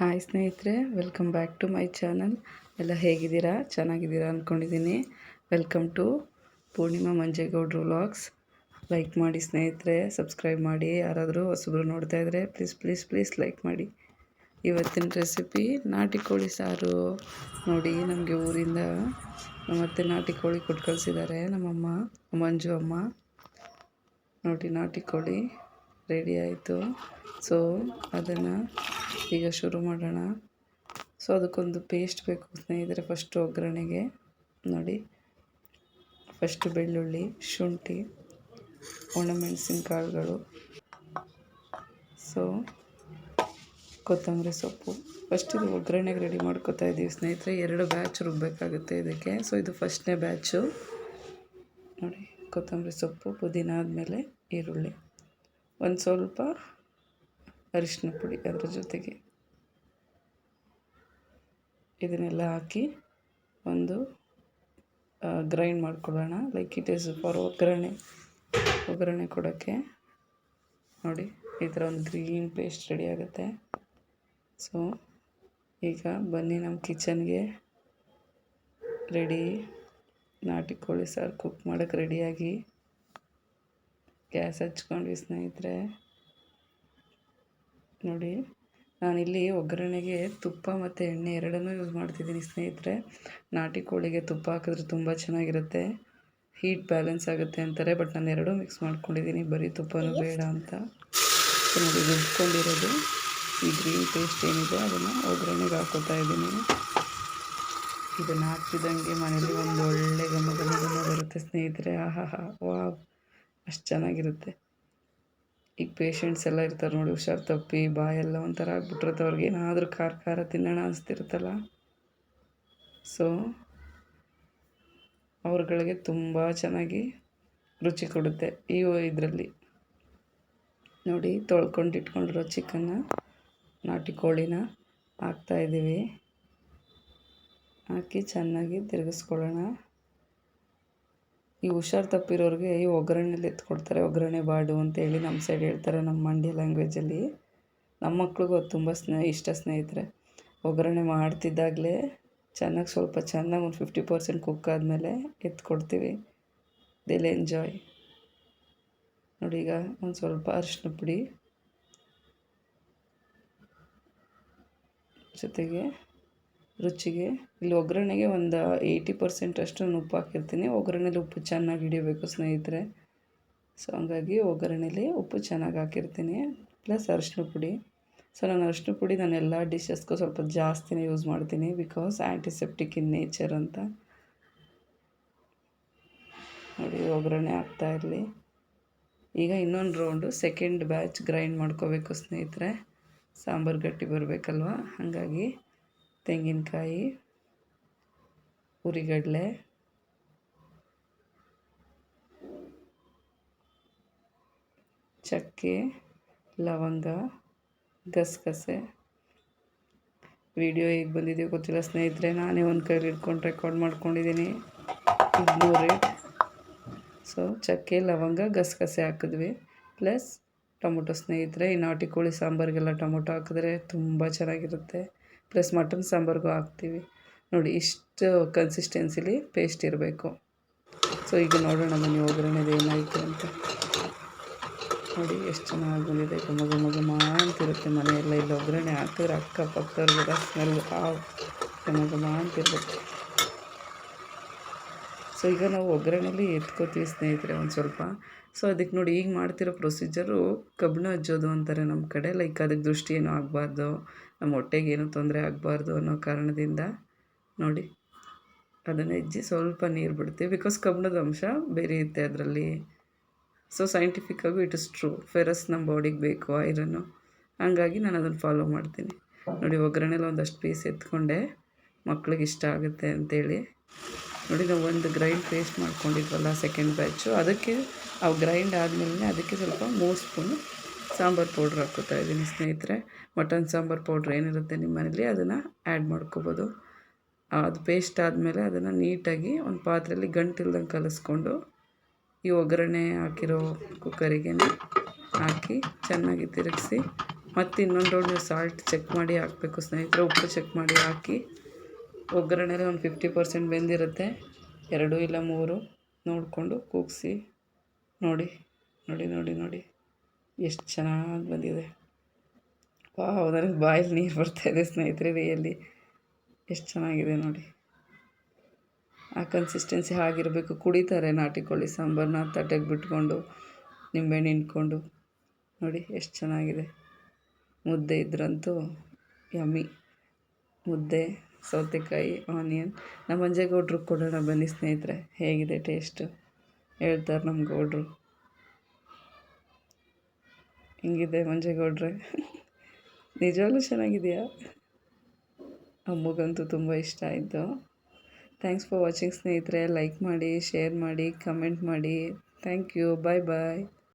Hi ಸ್ನೇಹಿತರೆ welcome back to my channel ಎಲ್ಲ ಹೇಗಿದ್ದೀರಾ? ಚೆನ್ನಾಗಿದ್ದೀರಾ ಅಂದ್ಕೊಂಡಿದ್ದೀನಿ welcome to Poornima Manjegowdru vlogs like ಮಾಡಿ ಸ್ನೇಹಿತರೆ ಸಬ್ಸ್ಕ್ರೈಬ್ ಮಾಡಿ. ಯಾರಾದರೂ ಹೊಸಬ್ರು ನೋಡ್ತಾ ಇದ್ದರೆ ಪ್ಲೀಸ್ ಪ್ಲೀಸ್ ಪ್ಲೀಸ್ ಲೈಕ್ ಮಾಡಿ. ಇವತ್ತಿನ ರೆಸಿಪಿ ನಾಟಿ ಕೋಳಿ ಸಾರು. ನೋಡಿ, ನಮಗೆ ಊರಿಂದ ನಮ್ಮತ್ತೆ ನಾಟಿ ಕೋಳಿ ಕೊಟ್ಟು ಕಳಿಸಿದ್ದಾರೆ ನಮ್ಮಮ್ಮ, ಮಂಜು ಅಮ್ಮ. ನೋಡಿ ನಾಟಿ ಕೋಳಿ ರೆಡಿ ಆಯಿತು. ಸೊ ಅದನ್ನು ಈಗ ಶುರು ಮಾಡೋಣ. ಸೊ ಅದಕ್ಕೊಂದು ಪೇಸ್ಟ್ ಬೇಕು ಸ್ನೇಹಿತರೆ ಫಸ್ಟು ಒಗ್ಗರಣೆಗೆ. ನೋಡಿ ಫಸ್ಟು ಬೆಳ್ಳುಳ್ಳಿ, ಶುಂಠಿ, ಒಣಮೆಣಸಿನಕಾಳುಗಳು. ಸೊ ಕೊತ್ತಂಬರಿ ಸೊಪ್ಪು. ಫಸ್ಟ್ ಇದು ಒಗ್ಗರಣೆಗೆ ರೆಡಿ ಮಾಡ್ಕೋತಾ ಇದ್ದೀವಿ ಸ್ನೇಹಿತರೆ. ಎರಡು ಬ್ಯಾಚ್ ರುಬ್ಬಬೇಕಾಗುತ್ತೆ ಇದಕ್ಕೆ. ಸೊ ಇದು ಫಸ್ಟ್ನೇ ಬ್ಯಾಚು ನೋಡಿ, ಕೊತ್ತಂಬರಿ ಸೊಪ್ಪು, ಪುದೀನ ಆದಮೇಲೆ ಈರುಳ್ಳಿ. ಒಂದು ಸ್ವಲ್ಪ ಅರಿಶಿನ ಪುಡಿ ಅದರ ಜೊತೆಗೆ ಇದನ್ನೆಲ್ಲ ಹಾಕಿ ಒಂದು ಗ್ರೈಂಡ್ ಮಾಡ್ಕೊಳ್ಳೋಣ. ಲೈಕ್ ಇಟ್ ಈಸ್ ಫಾರ್ ಒಗ್ಗರಣೆ. ಒಗ್ಗರಣೆ ಕೊಡೋಕ್ಕೆ ನೋಡಿ, ಈ ಥರ ಒಂದು ಗ್ರೀನ್ ಪೇಸ್ಟ್ ರೆಡಿ ಆಗುತ್ತೆ. ಸೊ ಈಗ ಬನ್ನಿ ನಮ್ಮ ಕಿಚನ್ಗೆ. ರೆಡಿ. ನಾಟಿ ಕೋಳಿ ಸಾರು ಕುಕ್ ಮಾಡೋಕ್ಕೆ ರೆಡಿಯಾಗಿ ಗ್ಯಾಸ್ ಹಚ್ಕೊಂಡ್ವಿ ಸ್ನೇಹಿತರೆ. ನೋಡಿ ನಾನಿಲ್ಲಿ ಒಗ್ಗರಣೆಗೆ ತುಪ್ಪ ಮತ್ತು ಎಣ್ಣೆ ಎರಡನ್ನೂ ಯೂಸ್ ಮಾಡ್ತಿದ್ದೀನಿ ಸ್ನೇಹಿತರೆ. ನಾಟಿ ಕೋಳಿಗೆ ತುಪ್ಪ ಹಾಕಿದ್ರೆ ತುಂಬ ಚೆನ್ನಾಗಿರುತ್ತೆ. ಹೀಟ್ ಬ್ಯಾಲೆನ್ಸ್ ಆಗುತ್ತೆ ಅಂತಾರೆ ಬಟ್ ನಾನು ಎರಡೂ ಮಿಕ್ಸ್ ಮಾಡ್ಕೊಂಡಿದ್ದೀನಿ. ಬರೀ ತುಪ್ಪನೂ ಬೇಡ ಅಂತ. ನೋಡಿ, ರುಬ್ಕೊಂಡಿರೋದು. ಈ ಗ್ರೀನ್ ಟೇಸ್ಟ್ ಏನಿದೆ ಅದನ್ನು ಒಗ್ಗರಣೆಗೆ ಹಾಕೋತಾ ಇದ್ದೀನಿ. ಇದನ್ನು ಹಾಕ್ತಿದ್ದಂಗೆ ಮನೇಲಿ ಒಂದು ಒಳ್ಳೆ ಗಮಗಮ ಬರುತ್ತೆ ಸ್ನೇಹಿತರೆ. ಆಹಾಹಾ ವಾ ಅಷ್ಟು ಚೆನ್ನಾಗಿರುತ್ತೆ. ಈಗ ಪೇಷಂಟ್ಸ್ ಎಲ್ಲ ಇರ್ತಾರೆ ನೋಡಿ, ಹುಷಾರು ತಪ್ಪಿ, ಬಾಯೆಲ್ಲ ಒಂಥರ ಆಗ್ಬಿಟ್ಟಿರುತ್ತೆ. ಅವ್ರಿಗೆ ಏನಾದರೂ ಖಾರ ಖಾರ ತಿನ್ನೋಣ ಅನಿಸ್ತಿರುತ್ತಲ್ಲ? ಸೊ ಅವ್ರುಗಳಿಗೆ ತುಂಬ ಚೆನ್ನಾಗಿ ರುಚಿ ಕೊಡುತ್ತೆ ಈ ಇದರಲ್ಲಿ. ನೋಡಿ, ತೊಳ್ಕೊಂಡು ಇಟ್ಕೊಂಡಿರೋ ಚಿಕನ್ನ, ನಾಟಿ ಕೋಳಿನ ಹಾಕ್ತಾಯಿದ್ದೀವಿ ಹಾಕಿ ಚೆನ್ನಾಗಿ ತಿರುಗಿಸ್ಕೊಳ್ಳೋಣ. ಈ ಹುಷಾರು ತಪ್ಪಿರೋರಿಗೆ ಈ ಒಗ್ಗರಣೆಲಿ ಎತ್ಕೊಡ್ತಾರೆ, ಒಗ್ಗರಣೆ ಬಾಡು ಅಂತೇಳಿ ನಮ್ಮ ಸೈಡ್ ಹೇಳ್ತಾರೆ ನಮ್ಮ ಮಂಡ್ಯ ಲ್ಯಾಂಗ್ವೇಜಲ್ಲಿ ನಮ್ಮ ಮಕ್ಳಿಗೂ ಅದು ತುಂಬ ಸ್ನೇಹ ಇಷ್ಟ ಸ್ನೇಹಿತರೆ. ಒಗ್ಗರಣೆ ಮಾಡ್ತಿದ್ದಾಗಲೇ ಚೆನ್ನಾಗಿ ಸ್ವಲ್ಪ ಚೆನ್ನಾಗಿ ಒಂದು ಫಿಫ್ಟಿ ಪರ್ಸೆಂಟ್ ಕುಕ್ ಆದಮೇಲೆ ಎತ್ಕೊಡ್ತೀವಿ. ದಿಲ್ ಎಂಜಾಯ್ ನೋಡಿ ಈಗ ಒಂದು ಸ್ವಲ್ಪ ಅರಿಶಿನ ಪುಡಿ ಜೊತೆಗೆ ರುಚಿಗೆ. ಇಲ್ಲಿ ಒಗ್ಗರಣೆಗೆ ಒಂದು ಏಯ್ಟಿ ಪರ್ಸೆಂಟ್ ಅಷ್ಟು ಉಪ್ಪು ಹಾಕಿರ್ತೀನಿ. ಒಗ್ಗರಣೆಲಿ ಉಪ್ಪು ಚೆನ್ನಾಗಿ ಹಿಡಿಯಬೇಕು ಸ್ನೇಹಿತರೆ. ಸೊ ಹಂಗಾಗಿ ಒಗ್ಗರಣೆಲಿ ಉಪ್ಪು ಚೆನ್ನಾಗಿ ಹಾಕಿರ್ತೀನಿ. ಪ್ಲಸ್ ಅರಿಶಿನ ಪುಡಿ. ಸೊ ನಾನು ಅರಿಶಿನ ಪುಡಿ ನಾನು ಎಲ್ಲ ಡಿಶಸ್ಗೂ ಸ್ವಲ್ಪ ಜಾಸ್ತಿನೇ ಯೂಸ್ ಮಾಡ್ತೀನಿ ಬಿಕಾಸ್ ಆ್ಯಂಟಿಸೆಪ್ಟಿಕ್ ಇನ್ ನೇಚರ್ ಅಂತ. ನೋಡಿ, ಒಗ್ಗರಣೆ ಆಗ್ತಾ ಇರಲಿ. ಈಗ ಇನ್ನೊಂದು ರೌಂಡು ಸೆಕೆಂಡ್ ಬ್ಯಾಚ್ ಗ್ರೈಂಡ್ ಮಾಡ್ಕೋಬೇಕು ಸ್ನೇಹಿತರೆ. ಸಾಂಬಾರು ಗಟ್ಟಿ ಬರಬೇಕಲ್ವ? ಹಾಗಾಗಿ ತೆಂಗಿನಕಾಯಿ, ಉರಿಗಡಲೆ, ಚಕ್ಕೆ, ಲವಂಗ, ಗಸಗಸೆ. ವಿಡಿಯೋ ಹೇಗೆ ಬಂದಿದೆ ಗೊತ್ತಿಲ್ಲ. ಸ್ನೇಹಿತರೆ, ನಾನೇ ಒಂದು ಕೈಲಿ ಇಟ್ಕೊಂಡು ರೆಕಾರ್ಡ್ ಮಾಡ್ಕೊಂಡಿದ್ದೀನಿ ಇಗ್ನೋರ್. ಸೊ ಚಕ್ಕೆ, ಲವಂಗ, ಗಸಗಸೆ ಹಾಕಿದ್ವಿ. ಪ್ಲಸ್ ಟೊಮೊಟೊ ಸ್ನೇಹಿತರೆ, ಈ ನಾಟಿ ಕೋಳಿ ಸಾಂಬಾರಿಗೆಲ್ಲ ಟೊಮೊಟೊ ಹಾಕಿದ್ರೆ ತುಂಬ ಚೆನ್ನಾಗಿರುತ್ತೆ. ಪ್ಲಸ್ ಮಟನ್ ಸಾಂಬಾರಿಗೂ ಹಾಕ್ತೀವಿ. ನೋಡಿ, ಇಷ್ಟು ಕನ್ಸಿಸ್ಟೆನ್ಸಿಲಿ ಪೇಸ್ಟ್ ಇರಬೇಕು. ಸೊ ಈಗ ನೋಡೋಣ ಮನೆ ಒಗ್ಗರಣೆದು ಏನಾಯಿತು ಅಂತ. ನೋಡಿ, ಎಷ್ಟು ಚೆನ್ನಾಗಿ ಬಂದಿದೆ. ಘಮ ಘಮ ಘಮ ಅಂತಿರುತ್ತೆ ಮನೆಯೆಲ್ಲ. ಇಲ್ಲಿ ಒಗ್ಗರಣೆ ಹಾಕಿದ್ರೆ ಅಕ್ಕಪಕ್ಕದವ್ರಿಗೆಲ್ಲ ಸ್ಮೆಲ್ ಆ ಘಮ ಘಮ ಸೊ ಈಗ ನಾವು ಒಗ್ಗರಣೆಲಿ ಎತ್ಕೋತೀವಿ ಸ್ನೇಹಿತರೆ ಒಂದು ಸ್ವಲ್ಪ. ಸೊ ಅದಕ್ಕೆ ನೋಡಿ ಈಗ ಮಾಡ್ತಿರೋ ಪ್ರೊಸೀಜರು ಕಬ್ಬಿಣ ಹಜ್ಜೋದು ಅಂತಾರೆ ನಮ್ಮ ಕಡೆ. ಲೈಕ್ ಅದಕ್ಕೆ ದೃಷ್ಟಿ ಏನೂ ಆಗಬಾರ್ದು ನಮ್ಮ ಹೊಟ್ಟೆಗೆ ಏನೂ ತೊಂದರೆ ಆಗಬಾರ್ದು ಅನ್ನೋ ಕಾರಣದಿಂದ ನೋಡಿ ಅದನ್ನು ಹೆಜ್ಜಿ ಸ್ವಲ್ಪ ನೀರು ಬಿಡ್ತೀವಿ. ಬಿಕಾಸ್ ಕಬ್ಬಿಣದ ಅಂಶ ಬೇರೆ ಇರುತ್ತೆ ಅದರಲ್ಲಿ ಸೊ ಸೈಂಟಿಫಿಕ್ಕಾಗೂ ಇಟ್ ಇಸ್ ಟ್ರೂ ಫೆರಸ್ ನಮ್ಮ ಬಾಡಿಗೆ ಬೇಕು ಐರನ್ನು ಹಾಗಾಗಿ ನಾನು ಅದನ್ನು ಫಾಲೋ ಮಾಡ್ತೀನಿ. ನೋಡಿ ಒಗ್ಗರಣೆಲ್ಲ ಒಂದಷ್ಟು ಪೀಸ್ ಎತ್ಕೊಂಡೆ, ಮಕ್ಳಿಗೆ ಇಷ್ಟ ಆಗುತ್ತೆ ಅಂತೇಳಿ. ನೋಡಿ, ನಾವು ಒಂದು ಗ್ರೈಂಡ್ ಪೇಸ್ಟ್ ಮಾಡ್ಕೊಂಡಿದ್ವಲ್ಲ ಸೆಕೆಂಡ್ ಬ್ಯಾಚು ಅದಕ್ಕೆ ಅವು ಗ್ರೈಂಡ್ ಆದಮೇಲೆ ಅದಕ್ಕೆ ಸ್ವಲ್ಪ ಮೂರು ಸ್ಪೂನು ಸಾಂಬಾರು ಪೌಡ್ರ್ ಹಾಕ್ಕೋತಾ ಇದ್ದೀನಿ ಸ್ನೇಹಿತರೆ. ಮಟನ್ ಸಾಂಬಾರು ಪೌಡ್ರ್ ಏನಿರುತ್ತೆ ನಿಮ್ಮ ಮನೇಲಿ ಅದನ್ನು ಆ್ಯಡ್ ಮಾಡ್ಕೋಬೋದು. ಅದು ಪೇಸ್ಟ್ ಆದಮೇಲೆ ಅದನ್ನು ನೀಟಾಗಿ ಒಂದು ಪಾತ್ರೆಯಲ್ಲಿ ಗಂಟಿಲ್ದಂಗೆ ಕಲಿಸ್ಕೊಂಡು ಈ ಒಗ್ಗರಣೆ ಹಾಕಿರೋ ಕುಕ್ಕರಿಗೆ ಹಾಕಿ ಚೆನ್ನಾಗಿ ತಿರುಗಿಸಿ ಮತ್ತು ಇನ್ನೊಂದು ರೌಂಡ್ ಸಾಲ್ಟ್ ಚೆಕ್ ಮಾಡಿ ಹಾಕಬೇಕು ಸ್ನೇಹಿತರೆ. ಉಪ್ಪು ಚೆಕ್ ಮಾಡಿ ಹಾಕಿ ಒಗ್ಗರಣೆಲಿ ಒಂದು ಫಿಫ್ಟಿ ಪರ್ಸೆಂಟ್ ಬೆಂದಿರುತ್ತೆ. ಎರಡು ಇಲ್ಲ ಮೂರು ನೋಡಿಕೊಂಡು ಕೂಗಿಸಿ. ನೋಡಿ ನೋಡಿ ನೋಡಿ ನೋಡಿ. ಎಷ್ಟು ಚೆನ್ನಾಗಿ ಬಂದಿದೆ. ವಾವ್ ನನಗೆ ಬಾಯಲ್ಲಿ ನೀರು ಬರ್ತಾಯಿದೆ ಸ್ನೇಹಿತರೆ, ರಿಯಲ್ಲಿ. ಎಷ್ಟು ಚೆನ್ನಾಗಿದೆ ನೋಡಿ. ಆ ಕನ್ಸಿಸ್ಟೆನ್ಸಿ ಆಗಿರಬೇಕು ಕುಡಿತಾರೆ, ನಾಟಿ ಕೋಳಿ ಸಾಂಬಾರನ್ನ ತಟ್ಟೆಗೆ ಬಿಟ್ಕೊಂಡು ನಿಂಬೆಹಣ್ಣು ಹಿಂಡ್ಕೊಂಡು. ನೋಡಿ, ಎಷ್ಟು ಚೆನ್ನಾಗಿದೆ. ಮುದ್ದೆ ಇದ್ರಂತೂ ಯಮ್ಮಿ ಮುದ್ದೆ. ಸೌತೆಕಾಯಿ ಆನಿಯನ್ ನಮ್ಮ ಮಂಜೇಗೌಡ್ರು ಕೊಡೋಣ ಬನ್ನಿ ಸ್ನೇಹಿತರೆ. ಹೇಗಿದೆ ಟೇಸ್ಟು ಹೇಳ್ತಾರೆ ನಮ್ಮ ಗೌಡ್ರು. ಹಿಂಗಿದೆ ಮಂಜೇಗೌಡ್ರೆ ನಿಜವಾಗ್ಲೂ ಚೆನ್ನಾಗಿದೆಯಾ? ಅಮ್ಮಗಂತೂ ತುಂಬ ಇಷ್ಟ ಆಯಿತು. ಥ್ಯಾಂಕ್ಸ್ ಫಾರ್ ವಾಚಿಂಗ್ ಸ್ನೇಹಿತರೆ. ಲೈಕ್ ಮಾಡಿ ಶೇರ್ ಮಾಡಿ ಕಮೆಂಟ್ ಮಾಡಿ. Thank you bye bye